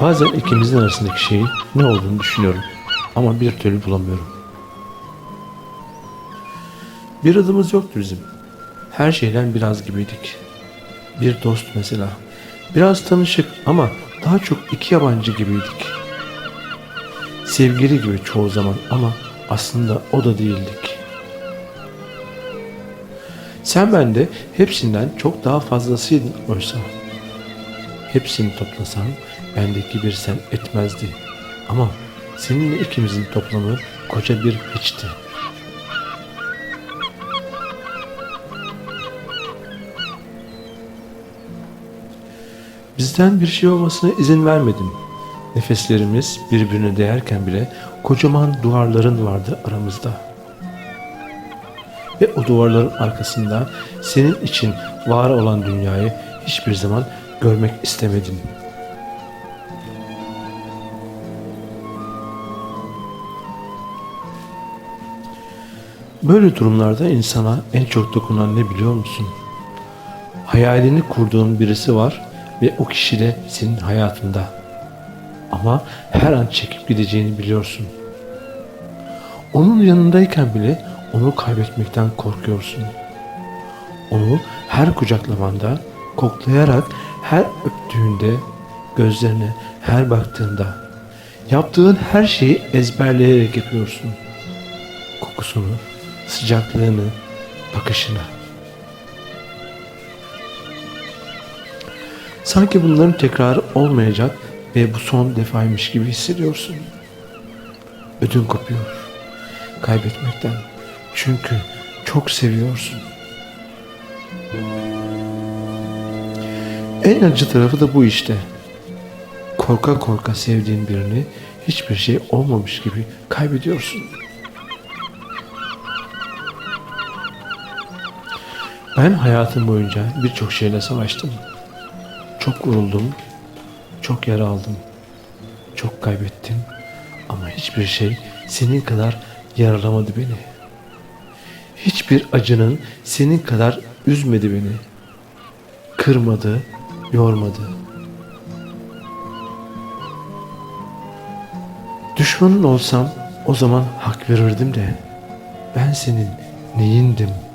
Bazen ikimizin arasındaki şeyin ne olduğunu düşünüyorum ama bir türlü bulamıyorum. Bir adımız yoktu bizim. Her şeyden biraz gibiydik. Bir dost mesela. Biraz tanışık ama daha çok iki yabancı gibiydik. Sevgili gibi çoğu zaman ama aslında o da değildik. Sen bende hepsinden çok daha fazlasıydın oysa. Hepsini toplasan bendeki bir sen etmezdi. Ama seninle ikimizin toplamı koca bir hiçti. Bizden bir şey olmasına izin vermedim. Nefeslerimiz birbirine değerken bile kocaman duvarların vardı aramızda. Ve o duvarların arkasında senin için var olan dünyayı hiçbir zaman görmek istemedim. Böyle durumlarda insana en çok dokunan ne biliyor musun? Hayalini kurduğun birisi var ve o kişi de senin hayatında. Ama her an çekip gideceğini biliyorsun. Onun yanındayken bile onu kaybetmekten korkuyorsun. Onu her kucaklamanda, koklayarak her öptüğünde, gözlerine her baktığında, yaptığın her şeyi ezberleyerek yapıyorsun. Kokusunu, sıcaklığını, bakışını. Sanki bunların tekrarı olmayacak ve bu son defaymış gibi hissediyorsun. Ödün kopuyor kaybetmekten. Çünkü çok seviyorsun. En acı tarafı da bu işte. Korka korka sevdiğin birini hiçbir şey olmamış gibi kaybediyorsun. Ben hayatım boyunca birçok şeyle savaştım. Çok vuruldum, çok yara aldım, çok kaybettim ama hiçbir şey senin kadar yaralamadı beni. Hiçbir acının senin kadar üzmedi beni. Kırmadı, yormadı. Düşmanın olsam o zaman hak verirdim de ben senin neyindim?''